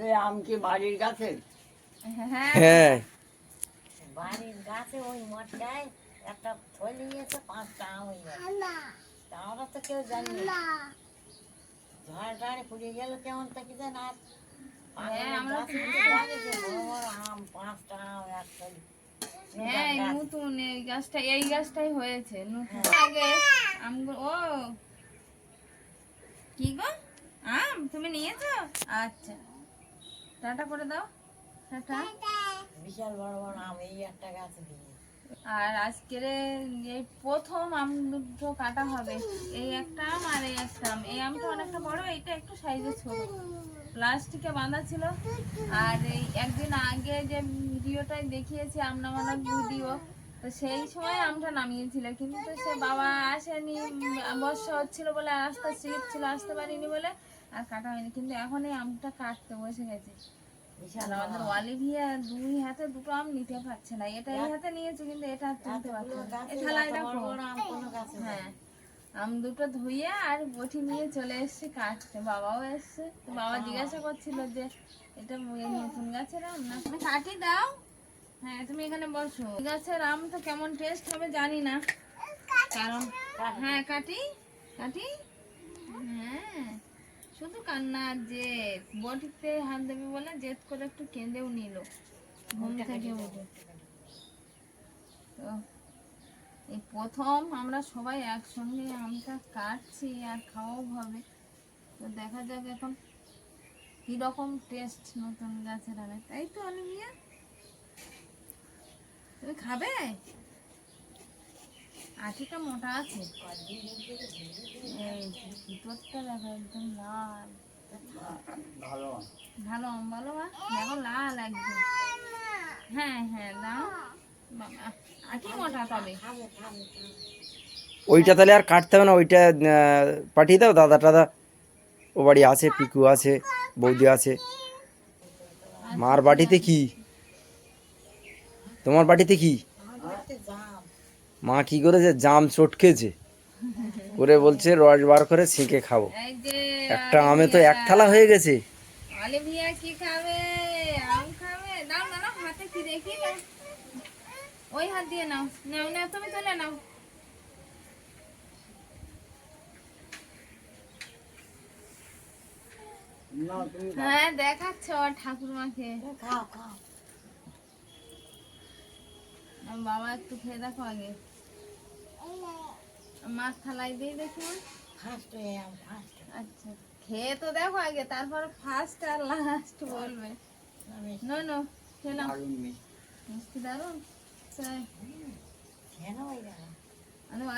এই আম কি বাড়ির গাছে হ্যাঁ। হ্যাঁ। বাড়ির গাছে ওই মাঠটায় একটা থলি নিয়েছে পাঁচটা আম হয়ে গেছে তা আমরা তো কেউ জানি না। ঝড় ঝড়ে পুড়ে গেল কেমন তো কি জান হ্যাঁ, আমরা তো গাছে লাগিয়েছে বড় বড় আম পাঁচটা আম এক থলি হ্যাঁ এই নতুন এই গাছটা এই গাছটাই হয়েছে নতুন আগে আমগুলো ও। কি গো? আম তুমি নিয়েছো? আচ্ছা। টাটা করে দাও টাটা। বিশাল বড় বড় আম এই একটা গাছে দিয়ে আর আজকের এই প্রথম আম দুটো কাটা হবে এই একটা আম আর এই একটা আম। এই আমটা অনেকটা বড় এইটা একটু সাইজে ছোট। প্লাস্টিকে বাঁধা ছিল। আর এই একদিন আগে যে ভিডিওটাই দেখিয়েছি আম নামানোর ভিডিও তো সেই সময় আমটা নামিয়েছিল। কিন্তু সে বাবা আসেনি বর্ষা হচ্ছিল বলে রাস্তা স্লিপ ছিল আসতে পারিনি বলে আর কাটা হয়নি। কিন্তু এখন এই আমটা কাটতে বসে গেছে। আমাদের অলিভিয়া দুই হাতে দুটো আম নিতে পারছে না। এটা এই হাতে নিয়েছে কিন্তু এটা তুলতে পারছে না। এই। হ্যাঁ। আম দুটো ধুইয়ে আর বটি নিয়ে চলে এসেছে কাটতে। বাবাও এসছে। তো বাবা জিজ্ঞাসা করছিল যে এটা নতুন গাছের আম না? তুমি কাটি দাও। হ্যাঁ তুমি এখানে বসো। গাছের আম তো কেমন টেস্ট হবে জানি না। কারণ হ্যাঁ কাটি। কাটি। হ্যাঁ। শুধু কান্না জেদ। বটিতে হাত দেবে বলে জেদ করে একটু কেঁদেও নিল। ঘুম থেকে উঠে। তো এই প্রথম আমরা সবাই একসঙ্গে আমটা কাটছি আর খাওয়াও হবে। তো দেখা যাক এখন কীরকম টেস্ট নতুন গাছের আনে তাই তো অলিভিয়া তুমি খাবে? আটিটা মোটা আছে। ভিতরটা দেখো একদম লাল। ভালো। আম। ভালো আম ভালো দেখো লাল একদম। হ্যাঁ হ্যাঁ দাও। বাবা। ওইটা তাহলে আর কাটতে হবে না ওইটা পাঠিয়ে দাও দাদা টাদা। ও বাড়ি আছে পিকু আছে বৌদি আছে। মার বাটিতে কি? তোমার বাটিতে কি? মা কি করেছে? জাম চটকেছে করে বলছে রস বার করে ছেঁকে খাব। একটা আমে তো এক থালা হয়ে গেছে। কি খাবে আম খাবে দাও না নাও হাতে কি দেখি নাও ওই হাত দিয়ে নাও। নাও নাও তুমি তুলে নাও। হ্যাঁ দেখাচ্ছ ঠাকুরমাকে। খাও খাও। বাবা একটু খেয়ে দেখো আগে। মাছ থালাই দিয়ে দেখি ফার্স্ট ফার্স্ট আচ্ছা খেয়ে তো দেখো আগে তারপর ফার্স্ট আর লাস্ট বলবে। নো নো খেলাম মিষ্টি। দারুণ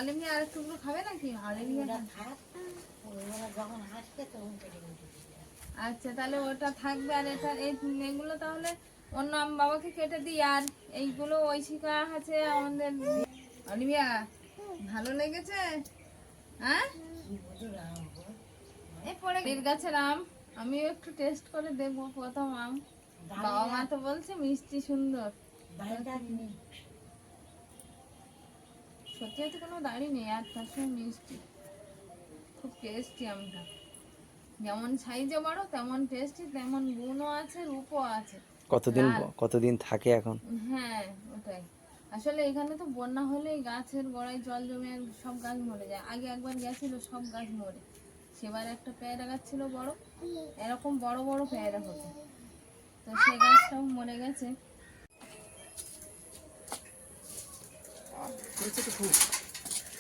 অলিভিয়া আর একটু খাবে নাকি? যখন তখন কেটে কেটে আচ্ছা তাহলে ওটা থাকবে। আর এটা এগুলো তাহলে অন্য আম বাবাকে কেটে দিই। আর এইগুলো ওই শিকা আছে আমাদের। অলিভিয়া ভালো লেগেছে? হ্যাঁ? কি বুঝুন আম গো? এই পরে এর গাছের আম আমিও একটু টেস্ট করে দেখব প্রথম আম। বাবা মা তো বলছে মিষ্টি সুন্দর। সত্যি হচ্ছে কোনো দাড়ি নেই আর তার সঙ্গে মিষ্টি। খুব টেস্টি আমটা। যেমন সাইজে বড় তেমন টেস্টি তেমন গুণও আছে রূপও আছে। কতদিন কতদিন থাকে এখন? হ্যাঁ ওটাই। আসলে এখানে তো বন্যা হলে গাছের গোড়ায় জল জমে সব গাছ মরে যায়। আগে একবার গেছিল সব গাছ মরে। সেবার একটা পেয়ারা গাছ ছিল বড়। এরকম বড় বড় পেয়ারা হতো। তো সে গাছটাও মরে গেছে।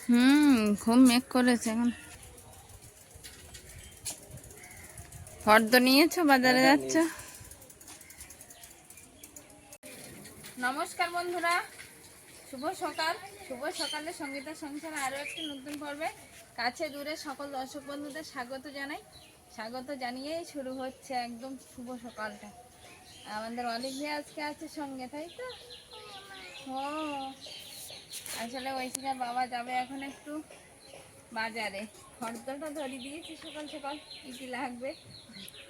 হুম খুব মেঘ করেছে এখন। ফর্দ নিয়েছো বাজারে যাচ্ছ? নমস্কার বন্ধুরা শুভ সকাল। শুভ সকালে সঙ্গীতা সংসার আরও একটি নতুন পর্বে। কাছে দূরে সকল দর্শক বন্ধুদের স্বাগত জানাই। স্বাগত জানিয়েই শুরু হচ্ছে একদম শুভ সকালটা। আমাদের অলিভিয়া আজকে আছে সঙ্গে তাই তো? ও আসলে ঐশিকার বাবা যাবে এখন একটু বাজারে। ফর্দটা ধরিয়ে দিয়েছি সকাল সকাল, কী কী লাগবে?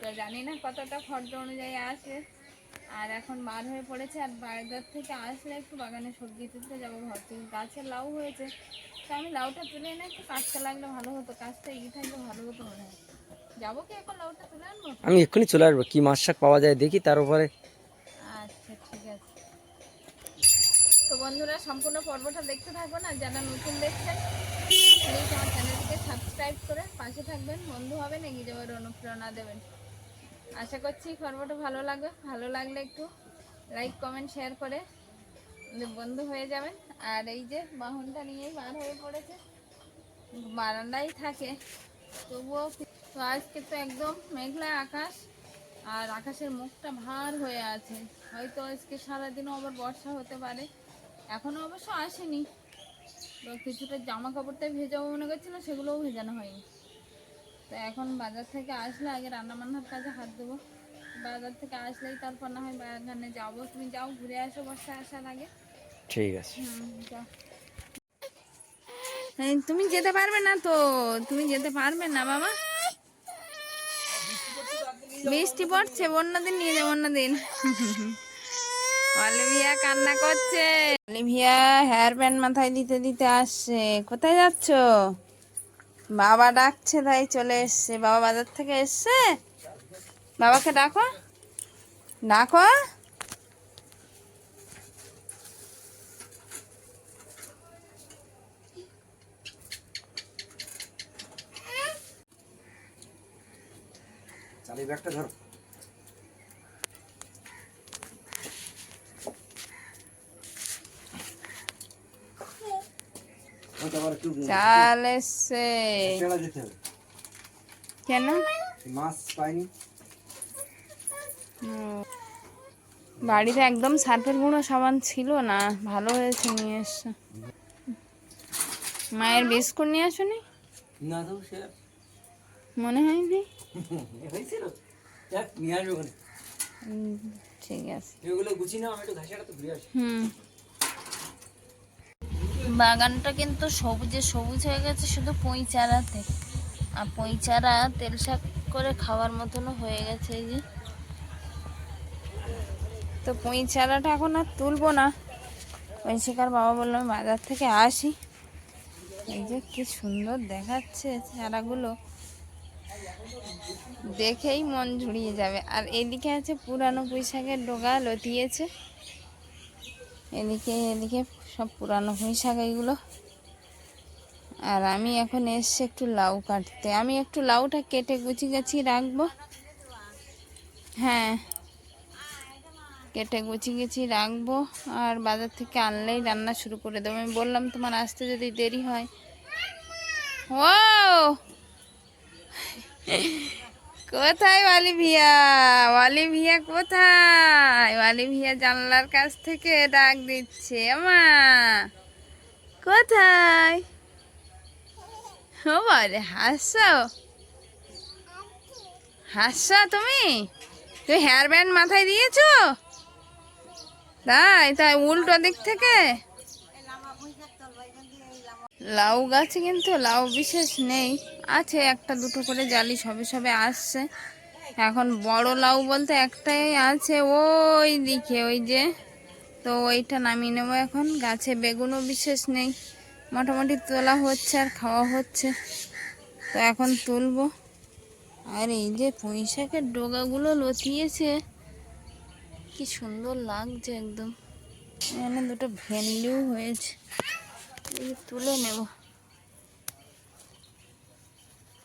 তো জানি না কতটা ফর্দ অনুযায়ী আসবে আর এখন বার হয়ে পড়েছে, আর বাজার থেকে আসলে একটু বাগানে সবজি তুলতে যাব ভাবছি। গাছে লাউ হয়েছে, তো আমি লাউটা তুলে এনে একটু কাটতে লাগলে ভালো হতো, কাজটা এগিয়ে থাকলে ভালো হতো মনে হয়। যাব কি এখন লাউটা তুলে আনব? আমি এক্ষুনি চলে আসব, কি মাছ পাওয়া যায় দেখি, তার উপরে আচ্ছা ঠিক আছে তো বন্ধুরা, সম্পূর্ণ পর্বটা দেখতে থাকবেন আর যারা নতুন দেখছেন প্লিজ আমার চ্যানেলটিকে সাবস্ক্রাইব করে পাশে থাকবেন, বন্ধু হবেন, এগিয়ে যাওয়ার অনুপ্রেরণা দেবেন। আশা করছি পর্বটা ভালো লাগবে। ভালো লাগলে একটু লাইক কমেন্ট শেয়ার করে বন্ধু হয়ে যাবেন। আর এই যে বাহনটা নিয়েই বার হয়ে পড়েছে, বারান্দায় থাকে, তবুও তো আজকে তো একদম মেঘলা আকাশ, আর আকাশের মুখটা ভার হয়ে আছে। হয়তো আজকে সারাদিনও আবার বর্ষা হতে পারে। এখনও অবশ্য আসেনি। তো কিছুটা জামা কাপড়টাই ভেজাবো মনে করছিল সেগুলোও ভেজানো হয়নি। তো এখন বাজার থেকে আসলে আগে রান্না বান্নার কাজে হাত দেবো। বাজার থেকে আসলেই তারপর না হয় বাগানে যাব। তুমি যাও ঘুরে আসো বর্ষায় আসার আগে। ঠিক আছে। তুমি যেতে পারবে না তো? তুমি যেতে পারবে না বাবা? বৃষ্টি পড়ছে অন্যদিন নিয়ে যাব অন্যদিন অলিভিয়া কান্না করছে। অলিভিয়া হেয়ার ব্যান্ড মাথায় দিতে দিতে আসছে। কোথায় যাচ্ছ? বাবা ডাকছে তাই চলে এসছে। বাবা বাজার থেকে এসছে? বাবাকে ডাকো। ডাকো। চালি ব্যাগটা ধরো ওটা আবার একটু চাল এসছে। কেন? মাছ পাইনি। বাড়িতে একদম সার্ফের গুঁড়ো সাবান ছিল না ভালো হয়েছে নিয়ে এসছে। মায়ের বিস্কুট নিয়ে আসুনি? না তো সে মনে হয়নি? হয়েছিল। ঠিক আছে। এগুলো গুছিয়ে নাও আমি একটু ঘাসেটা তো ঘুরে আসি। হুম। বাগানটা কিন্তু সবুজে সবুজ হয়ে গেছে, শুধু পুঁই চারাতে আর পুঁই চারা তেল শাক করে খাওয়ার মতনও হয়ে গেছে এই যে। তো পুঁই চারাটা এখন আর তুলবো না। ঐশিকার বাবা বলল আমি বাজার থেকে আসি। এই যে কি সুন্দর দেখাচ্ছে চারাগুলো দেখেই মন জুড়িয়ে যাবে। আর এদিকে আছে পুরানো পুঁই শাকের ডোগা লতিয়েছে। এদিকে এদিকে সব পুরানো পুঁই শাক এইগুলো। আর আমি এখন এসছি একটু লাউ কাটতে। আমি একটু লাউটা কেটে গুছি গাছি রাখব। হ্যাঁ কেটে গুছি গেছি রাখব। আর বাজার থেকে আনলেই রান্না শুরু করে দেবো। আমি বললাম, তোমার আসতে যদি দেরি হয়। ও কোথায় ওয়ালি ভিয়া? ওয়ালি ভিয়া কোথায়? ওয়ালি ভিয়া জানলার কাছ থেকে ডাক দিচ্ছে আমা কোথায়? ও বারে হাসছো? হাসছো তুমি? তুমি হেয়ার ব্যান্ড মাথায় দিয়েছ? তাই তাই উল্টো দিক থেকে? লাউ গাছে কিন্তু লাউ বিশেষ নেই। আছে একটা দুটো করে জালি সবে সবে আসছে। এখন বড় লাউ বলতে একটাই আছে ওই দিকে, ওই যে। তো ওইটা নামিয়ে নেব এখন। গাছে বেগুনও বিশেষ নেই। মোটামুটি তোলা হচ্ছে আর খাওয়া হচ্ছে। তো এখন তুলবো। আর এই যে পুঁই শাকের ডোগাগুলো লতিয়েছে। কি সুন্দর লাগছে একদম। এখানে দুটো ভেন্ডিও হয়েছে। তুলে নেব।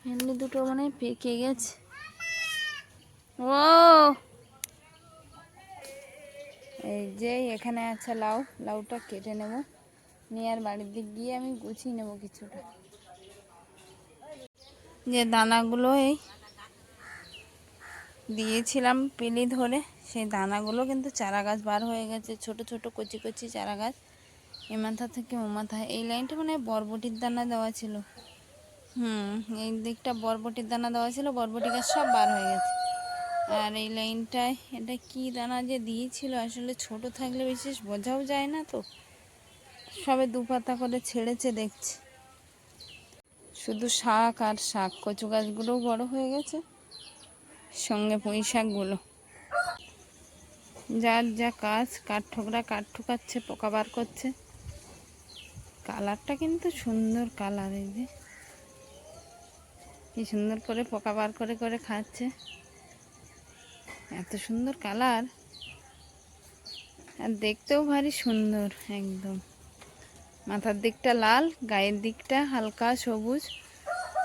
এমনি দুটো মানে পেকে গেছে। ও! এই যে এখানে আছে লাউ। লাউটা কেটে নেব। নিয়ে আর বাড়ির দিক গিয়ে আমি গুছিয়ে নেব কিছুটা। যে দানাগুলো এই দিয়েছিলাম পিলি ধরে, সেই দানাগুলো কিন্তু চারা গাছ বার হয়ে গেছে। ছোট ছোট কচি কচি চারা গাছ এ মাথা থেকে ও মাথা। এই লাইনটা মানে বরবটির দানা দেওয়া ছিল। হুম, এই দিকটা বরবটির দানা দেওয়া ছিল, বরবটি গাছ সব বার হয়ে গেছে। আর এই লাইনটায় এটা কি দানা যে দিয়েছিল, আসলে ছোট থাকলে বিশেষ বোঝাও যায় না তো। সবে দু পাতা করে ছেড়েছে দেখছি। শুধু শাক আর শাক, কচু গাছগুলোও বড় হয়ে গেছে, সঙ্গে পুঁই শাকগুলো। যার যা কাজ কাঠ ঠোকরা কাঠ ঠুকাচ্ছে, পোকা বার করছে। কালারটা কিন্তু সুন্দর কালার এই যে। কি সুন্দর করে পোকা বার করে করে খাচ্ছে। এত সুন্দর কালার। আর দেখতেও ভারী সুন্দর, একদম। মাথার দিকটা লাল, গায়ের দিকটা হালকা সবুজ।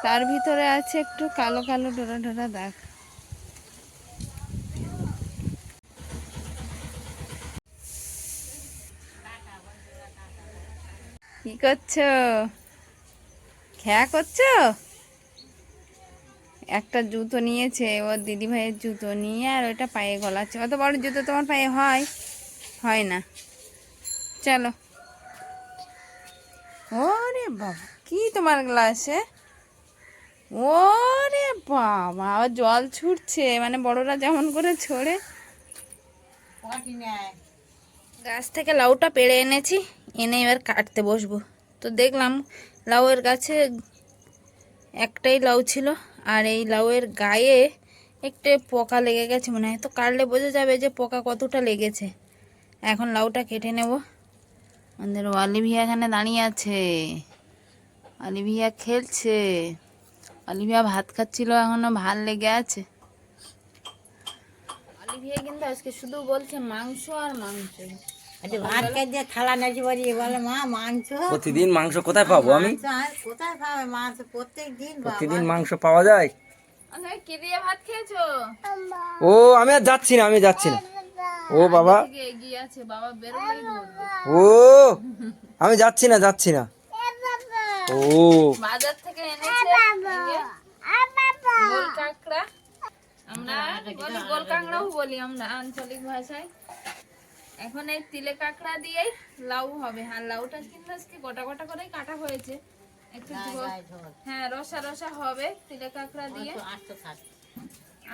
তার ভিতরে আছে একটু কালো কালো ডোরা ডোরা দাগ। করছ? খেয়া করছ? একটা জুতো নিয়েছে ওর দিদি ভাইয়ের জুতো নিয়ে আর ওটা পায়ে গলাচ্ছে। অত বড় জুতো তোমার পায়ে হয়? হয় না। চলো। ওরে বাবা কি তোমার গ্লাসে? ওরে বাবা জল ছুটছে মানে বড়রা যেমন করে ছড়ে। গাছ থেকে লাউটা পেড়ে এনেছি। এনে এবার কাটতে বসবো। তো দেখলাম লাউয়ের গাছে একটাই লাউ ছিল, আর এই লাউয়ের গায়ে একটু পোকা লেগে গেছে মনে হয়। তো কাটলে বোঝা যাবে যে পোকা কতটা লেগেছে। এখন লাউটা কেটে নেব। আমাদের অলিভিয়া এখানে দাঁড়িয়ে আছে। অলিভিয়া খেলছে। অলিভিয়া ভাত খাচ্ছিল, এখনও ভালো লেগে আছে। অলিভিয়া কিন্তু আজকে শুধু বলছে মাংস আর মাংস। ভাত খেয়ে দিয়ে থালা নেছি বলি বলে মা মাংস প্রতিদিন মাংস কোথায় পাবো আমি? কোথায় পাবে মাংস? প্রত্যেক দিন প্রতিদিন মাংস পাওয়া যায়? আচ্ছা কি দিয়ে ভাত খেয়েছো? ও আমি আর যাচ্ছি না আমি যাচ্ছি না। ও বাবা। ও আমি যাচ্ছি না যাচ্ছি না। ও। বাজার থেকে এনেছে আমরা গোল কাঁকড়াও বলি আমরা আঞ্চলিক ভাষায়। এখন এই তিলে কাঁকড়া দিয়েই লাউ হবে। আর লাউটা কিন্তু আজকে গোটা গোটা করেই কাটা হয়েছে। একটু। হ্যাঁ রসা রসা হবে তিলে কাঁকড়া দিয়ে।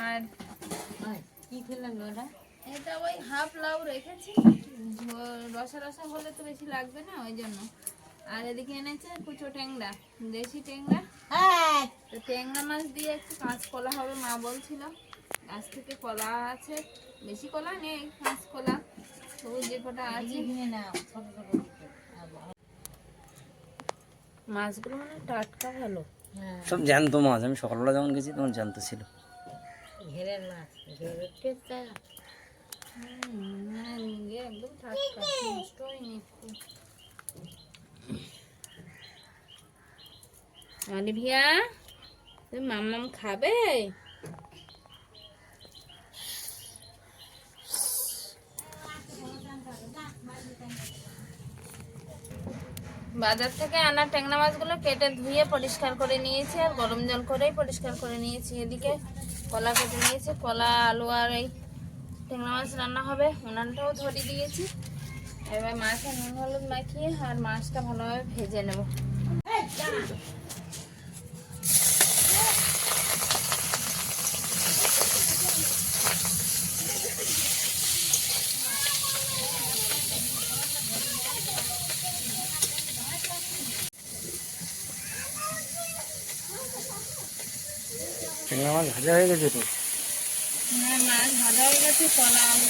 আর কি খেলেন ওটা? এটা ওই হাফ লাউ রেখেছি। রসা রসা হলে তো বেশি লাগবে না ওই জন্য। আর এদিকে এনেছে কুচো ট্যাংরা দেশি ট্যাংরা। হ্যাঁ। তো ট্যাংরা মাছ দিয়ে একটু কাঁচ কলা হবে মা বলছিল। গাছ থেকে কলা আছে। বেশি কলা নেই কাঁচ মাছগুলো মানে টাটকা ভালো হ্যাঁ সব জ্যান্ত মাছ আমি সকালবেলা যখন গেছি তখন জ্যান্ত ছিল। ঘেরের মাছ ঘেরের টেস্টটা। হুম, একদম টাটকা নষ্ট হয়নি তুমি মাম্মাম খাবে? বাজার থেকে আনা ট্যাংরা মাছগুলো কেটে ধুয়ে পরিষ্কার করে নিয়েছি, আর গরম জল করেই পরিষ্কার করে নিয়েছি। এদিকে কলা কেটে নিয়েছি, কলা, আলু, আর এই ট্যাংরা মাছ রান্না হবে। উনানটাও ধরিয়ে দিয়েছি। এবার মাছে নুন হলুদ মাখিয়ে, আর মাছটা ভালোভাবে ভেজে নেব। ভাজা হয়ে গেছে তো। হ্যাঁ ভাজা হয়ে গেছে, কলা আলু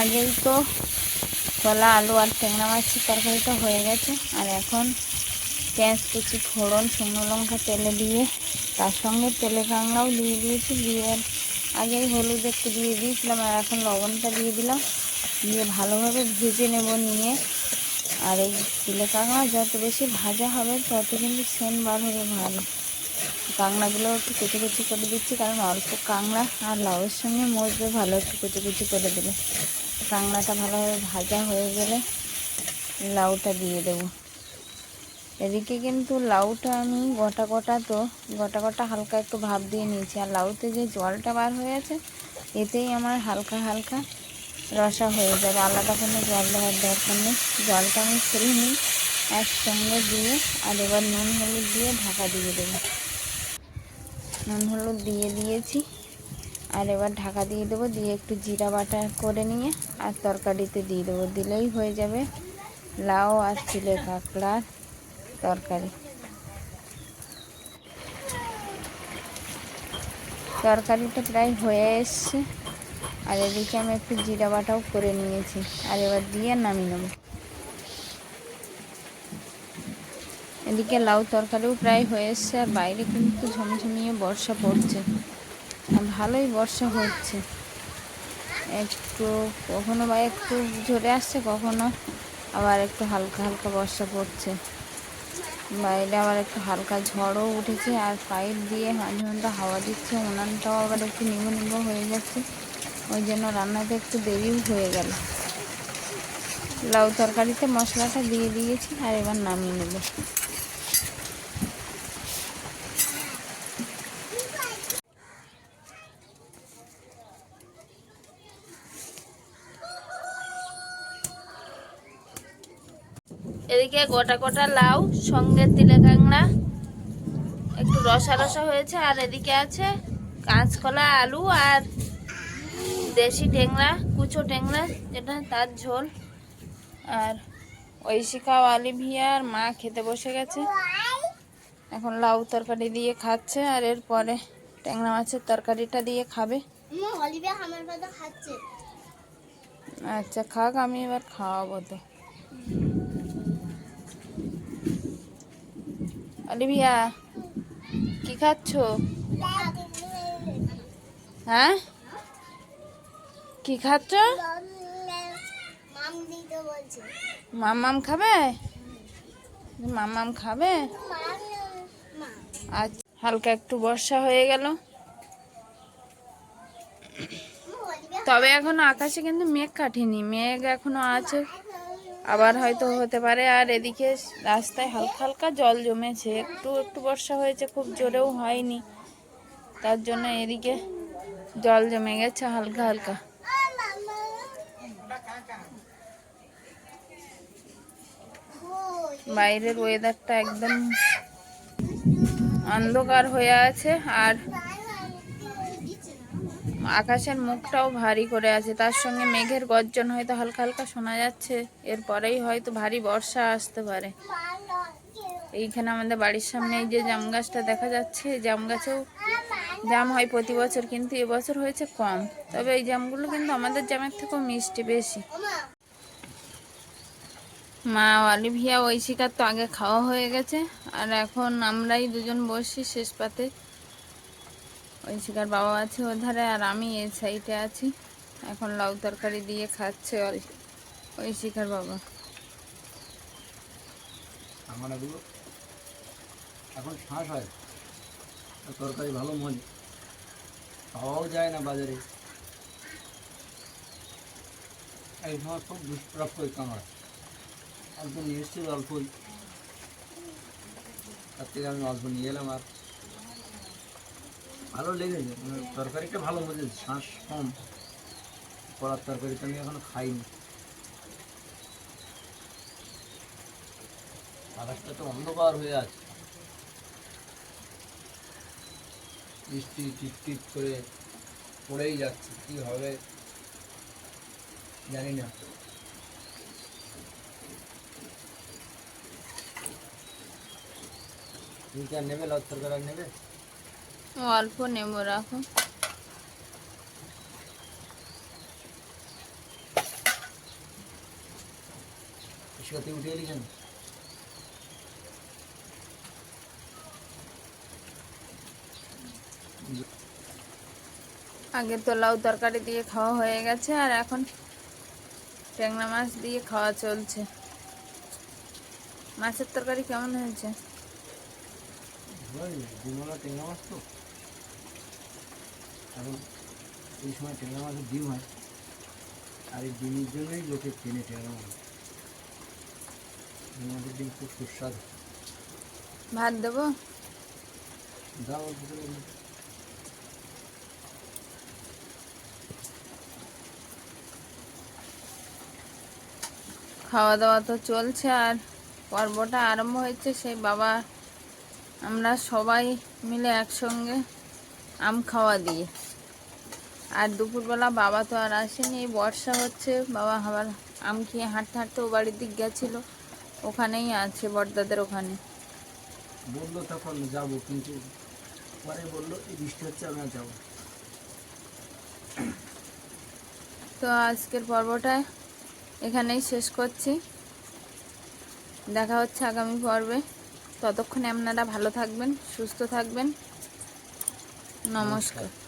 আগেই তো কলা, আলু আর ট্যাংরা মাছের তরকারিটা হয়ে গেছে। আর এখন পেঁয়াজ, কুচি, ফোড়ন, শুকনো লঙ্কা, তেলে দিয়ে তার সঙ্গে তেলে কাঁকড়াও দিয়ে দিয়েছি, দিয়ে আগেই হলুদ একটু দিয়ে দিয়েছিলাম আর এখন লবণটা দিয়ে দিলাম। দিয়ে ভালোভাবে ভেজে নেব নিয়ে। আর এই তিলে কাঁকড়া যত বেশি ভাজা হবে, তত কিন্তু সেন বার হবে ভালো কাঁকড়াগুলো একটু কুচি কুচি করে দিচ্ছি, কারণ অল্প কাঁকড়া আর লাউয়ের সঙ্গে মজবে ভালো একটু কুচি কুচি করে দিলে কাঁকড়াটা ভালোভাবে ভাজা হয়ে গেলে লাউটা দিয়ে দেবো। এদিকে কিন্তু লাউটা আমি গোটা গোটা তো, গোটা গোটা হালকা একটু ভাব দিয়ে নিয়েছি। আর লাউতে যে জলটা বার হয়ে আছে এতেই আমার হালকা হালকা রসা হয়ে যাবে। আলাদা কোনো জল দেওয়ার দরকার নেই। জলটা আমি ফেলে নিই, একসঙ্গে দিয়ে, আর এবার নুন হলুদ দিয়ে ঢাকা দিয়ে দেবো। নুন হলুদ দিয়ে দিয়েছি, আর এবার ঢাকা দিয়ে দেবো। দিয়ে একটু জিরা বাটা করে নিয়ে, আর তরকারিতে দিয়ে দেবো। দিলেই হয়ে যাবে। লাউ আর চিলে কাঁকড়ার তরকারি। তরকারিটা প্রায় হয়ে এসছে। আর এদিকে আমি একটু জিরা বাটাও করে নিয়েছি। আর এবার দিয়ে নামিয়ে নেব। এদিকে লাউ তরকারিও প্রায় হয়ে এসছে। আর বাইরে কিন্তু ঝমঝমিয়ে বর্ষা পড়ছে। আর ভালোই বর্ষা হচ্ছে। একটু কখনো বা একটু ঝরে আসছে, কখনো আবার একটু হালকা হালকা বর্ষা পড়ছে। বাইরে আবার একটু হালকা ঝড়ও উঠেছে আর পাইপ দিয়ে মাঝে মধ্যে হাওয়া দিচ্ছে, উনানটাও আবার একটু নিম্ব নিম্ব হয়ে যাচ্ছে। ওই জন্য রান্নাতে একটু দেরিও হয়ে গেল। লাউ তরকারিতে মশলাটা দিয়ে দিয়েছি আর এবার নামিয়ে নেব। এদিকে গোটা গোটা লাউ, সঙ্গে তিলে কাঁকড়া, একটু রসা রসা হয়েছে, আর এদিকে আছে কাঁচকলা, আলু আর দেশি টেংরা কুচো টেংরা যেটা তার ঝোল। আর ঐশিকা অলিভিয়া আর মা খেতে বসে গেছে। এখন লাউ তরকারি দিয়ে খাচ্ছে, আর এরপরে ট্যাংরা মাছের তরকারিটা দিয়ে খাবে। আচ্ছা খাক, আমি এবার খাওয়াবো তো। অলিভিয়া কি খাচ্ছ? হ্যাঁ? কি খাচ্ছ? মাম্মাম খাবে? মাম্মাম খাবে? মা আচ্ছা হালকা একটু বর্ষা হয়ে গেল। তবে এখনও আকাশে কিন্তু মেঘ কাটেনি, মেঘ এখনও আছে। আবার হয়তো হতে পারে, আর এদিকে রাস্তায় হালকা হালকা জল জমেছে। একটু একটু বর্ষা হয়েছে, খুব জোরেও হয়নি। তার জন্য এদিকে জল জমে গেছে হালকা হালকা। বাইরের ওয়েদারটা একদম অন্ধকার হয়ে আছে, আর আকাশের মুখটাও ভারী করে আছে। তার সঙ্গে মেঘের গর্জন হয়তো হালকা হালকা শোনা যাচ্ছে। এরপরেই হয়তো ভারী বর্ষা আসতে পারে। এইখানে আমাদের বাড়ির সামনে এই যে জাম গাছটা দেখা যাচ্ছে। জাম গাছেও জাম হয় প্রতি বছর, কিন্তু এবছর হয়েছে কম। তবে এই জামগুলো কিন্তু আমাদের জামের থেকেও মিষ্টি বেশি। মা অলিভিয়া ঐশিকার তো আগে খাওয়া হয়ে গেছে। আর এখন আমরাই দুজন বসি শেষ পাতে। ঐশিকার বাবা আছে ওধারে আর আমি এই সাইডে আছি। এখন লাউ তরকারি দিয়ে খাচ্ছে অল- ঐশিকার বাবা। আমার এগুলো এখন শ্বাস হয়। আর তরকারি ভালো মজা পাওয়াও যায় না বাজারে। এই সময় খুব দুষ্প্রাপ্য কাঁকড়া একদম নিয়ে এসেছিল অল্পই। তার থেকে আমি অল্প নিয়ে এলাম আর। ভালো লেগেছে মানে তরকারিটা ভালো মজেছে শ্বাস কম। কড়ার তরকারিটা আমি এখনও খাইনি। আকাশটা তো অন্ধকার হয়ে আছে। বৃষ্টি টিপ টিপ করে পড়েই যাচ্ছে, কি হবে জানি না নেবে লাউ তরকারি নেবে? অল্প নেব রাখো। আগে তো লাউ তরকারি দিয়ে খাওয়া হয়ে গেছে আর এখন ট্যাংরা মাছ দিয়ে খাওয়া চলছে। মাছের তরকারি কেমন হয়েছে? টেঙ্গা মাছ তো। এখন এই সময় টেঙ্গা মাছের ডিম হয় আর এই ডিমের জন্যই লোকে চেনে টেঙ্গা মাছ। মাছের ডিম খুব সুস্বাদু। ভাত দেবো? দাও অল্প করে খাওয়া দাওয়া তো চলছে আর পর্বটা আরম্ভ হয়েছে সেই বাবা আমরা সবাই মিলে একসঙ্গে আম খাওয়া দিয়ে। আর দুপুরবেলা বাবা তো আর আসেনি এই বর্ষা হচ্ছে। বাবা আবার আম খেয়ে হাঁটতে হাঁটতে ও বাড়ির দিক গেছিল। ওখানেই আছে বড়দাদের ওখানে। বলল তখন যাব কিন্তু পরে বলল এই বৃষ্টি হচ্ছে আমি আর যাব। তো আজকের পর্বটা এখানেই শেষ করছি। দেখা হচ্ছে আগামী পর্বে। ততক্ষণে আপনারা ভালো থাকবেন সুস্থ থাকবেন। নমস্কার।